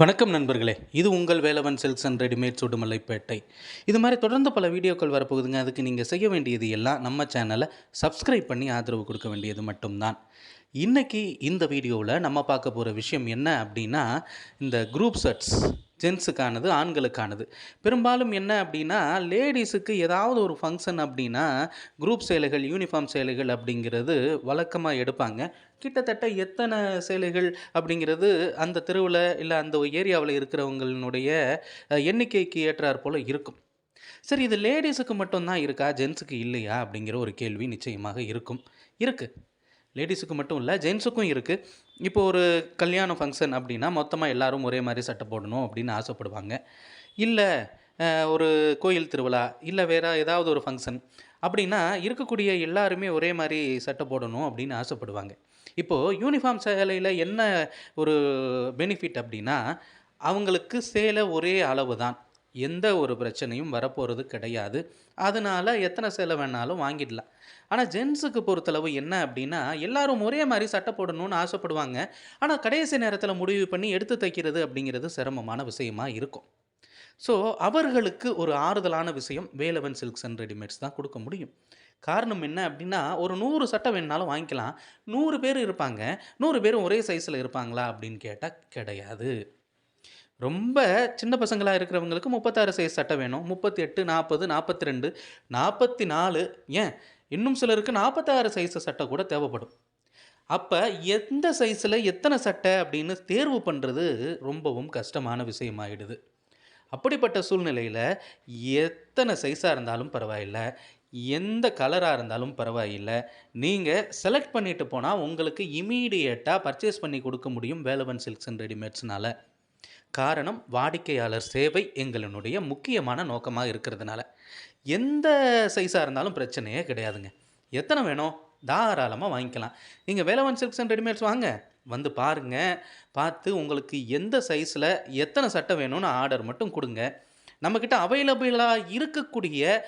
வணக்கம் நண்பர்களே. இது உங்கள் வேலவன் சில்க்ஸ் அண்ட் ரெடிமேட் சுடுமலைப்பேட்டை. இது மாதிரி தொடர்ந்து பல வீடியோக்கள் வரப்போகுதுங்க. அதுக்கு நீங்கள் செய்ய வேண்டியது எல்லாம் நம்ம சேனலை சப்ஸ்கிரைப் பண்ணி ஆதரவு கொடுக்க வேண்டியது மட்டும்தான். இன்றைக்கி இந்த வீடியோவில் நம்ம பார்க்க போகிற விஷயம் என்ன அப்படின்னா இந்த குரூப் செட்ஸ் ஜென்ஸுக்கானது ஆண்களுக்கானது. பெரும்பாலும் என்ன அப்படின்னா லேடிஸுக்கு ஏதாவது ஒரு ஃபங்க்ஷன் அப்படின்னா குரூப் சேலைகள் யூனிஃபார்ம் சேலைகள் அப்படிங்கிறது வழக்கமாக எடுப்பாங்க. கிட்டத்தட்ட எத்தனை சேலைகள் அப்படிங்கிறது அந்த தெருவில் இல்லை அந்த ஏரியாவில் இருக்கிறவங்களுடைய எண்ணிக்கைக்கு ஏற்றாற் போல் இருக்கும். சரி இது லேடிஸுக்கு மட்டும்தான் இருக்கா? ஜென்ஸுக்கு இல்லையா? அப்படிங்கிற ஒரு கேள்வி நிச்சயமாக இருக்கும். இருக்குது லேடிஸுக்கு மட்டும் இல்லை ஜென்ஸுக்கும் இருக்குது இப்போ ஒரு கல்யாண ஃபங்க்ஷன் அப்படின்னா மொத்தமாக எல்லாரும் ஒரே மாதிரி சட்டை போடணும் அப்படின்னு ஆசைப்படுவாங்க. இல்லை ஒரு கோயில் திருவிழா இல்லை வேறு ஏதாவது ஒரு ஃபங்க்ஷன் அப்படின்னா இருக்கக்கூடிய எல்லாருமே ஒரே மாதிரி சட்டை போடணும் அப்படின்னு ஆசைப்படுவாங்க. இப்போது யூனிஃபார்ம் சேலையில் என்ன ஒரு பெனிஃபிட் அப்படின்னா அவங்களுக்கு சேலை ஒரே அளவு தான் எந்த ஒரு பிரச்சனையும் வரப்போகிறது கிடையாது. அதனால் எத்தனை சேலை வேணாலும் வாங்கிடலாம். ஆனால் ஜென்ஸுக்கு பொறுத்தளவு என்ன அப்படின்னா எல்லாரும் ஒரே மாதிரி சட்டை போடணும்னு ஆசைப்படுவாங்க. ஆனால் கடைசி நேரத்தில் முடிவு பண்ணி எடுத்து தைக்கிறது அப்படிங்கிறது சிரமமான விஷயமா இருக்கும். ஸோ அவர்களுக்கு ஒரு ஆறுதலான விஷயம் வேலவன் சில்க்ஸ் அண்ட் ரெடிமேட்ஸ் தான் கொடுக்க முடியும். காரணம் என்ன அப்படின்னா ஒரு நூறு சட்டை வேணுனாலும் வாங்கிக்கலாம். நூறு பேர் இருப்பாங்க. நூறு பேரும் ஒரே சைஸில் இருப்பாங்களா அப்படின்னு கேட்டால் கிடையாது. ரொம்ப சின்ன பசங்களாக இருக்கிறவங்களுக்கு முப்பத்தாறு சைஸ் சட்டை வேணும். முப்பத்தி எட்டு நாற்பது நாற்பத்தி ரெண்டு நாற்பத்தி நாலு ஏன்? இன்னும் சிலருக்கு நாற்பத்தாறு சைஸ் சட்டை கூட தேவைப்படும். அப்போ எந்த சைஸில் எத்தனை சட்டை அப்படின்னு தேர்வு பண்ணுறது ரொம்பவும் கஷ்டமான விஷயமாயிடுது. அப்படிப்பட்ட சூழ்நிலையில் எத்தனை சைஸாக இருந்தாலும் பரவாயில்ல. எந்த கலராக இருந்தாலும் பரவாயில்லை. நீங்கள் செலக்ட் பண்ணிட்டு போனால் உங்களுக்கு இமீடியட்டாக பர்ச்சேஸ் பண்ணி கொடுக்க முடியும் வேலவன் சில்க்ஸ் அண்ட் ரெடிமேட்ஸ்னால. காரணம் வாடிக்கையாளர் சேவை எங்களினுடைய முக்கியமான நோக்கமாக இருக்கிறதுனால. எந்த சைஸாக இருந்தாலும் பிரச்சனையே கிடையாதுங்க. எத்தனை வேணும்? தாராளமாக வாங்கிக்கலாம். நீங்கள் வேலவன் சில்க்ஸ் அண்ட் ரெடிமேட்ஸ் வாங்க. வந்து பாருங்கள் பார்த்து உங்களுக்கு எந்த சைஸில் எத்தனை சட்டை வேணும்னு ஆர்டர் மட்டும் கொடுங்க. நம்மக்கிட்ட அவைலபிளாக இருக்கக்கூடிய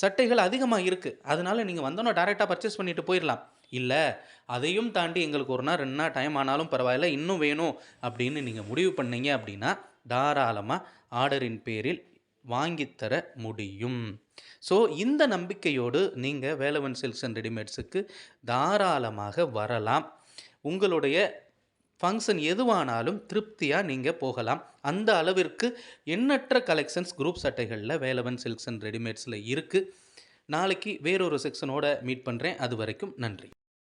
சட்டைகள் அதிகமாக இருக்குது அதனால் நீங்கள் வந்தோன்னே டேரெக்டாக பர்ச்சேஸ் பண்ணிட்டு போயிடலாம் இல்லை அதையும் தாண்டி எங்களுக்கு ஒரு நாள் ரெண்டு நாள் டைம் ஆனாலும் பரவாயில்ல இன்னும் வேணும் அப்படின்னு நீங்கள் முடிவு பண்ணீங்க அப்படின்னா தாராளமாக ஆர்டரின் பேரில் வாங்கித்தர முடியும். ஸோ இந்த நம்பிக்கையோடு நீங்கள் வேலவன் சில்க்ஸ் அண்ட் ரெடிமேட்ஸுக்கு தாராளமாக வரலாம். உங்களுடைய ஃபங்க்ஷன் எதுவானாலும் திருப்தியாக நீங்கள் போகலாம். அந்த அளவிற்கு எண்ணற்ற கலெக்ஷன்ஸ் குரூப் சட்டைகளில் வேலவன் சில்க்ஸ் அண்ட் ரெடிமேட்ஸில் இருக்குது நாளைக்கு வேறொரு செக்ஷனோட மீட் பண்ணுறேன் அது வரைக்கும் நன்றி.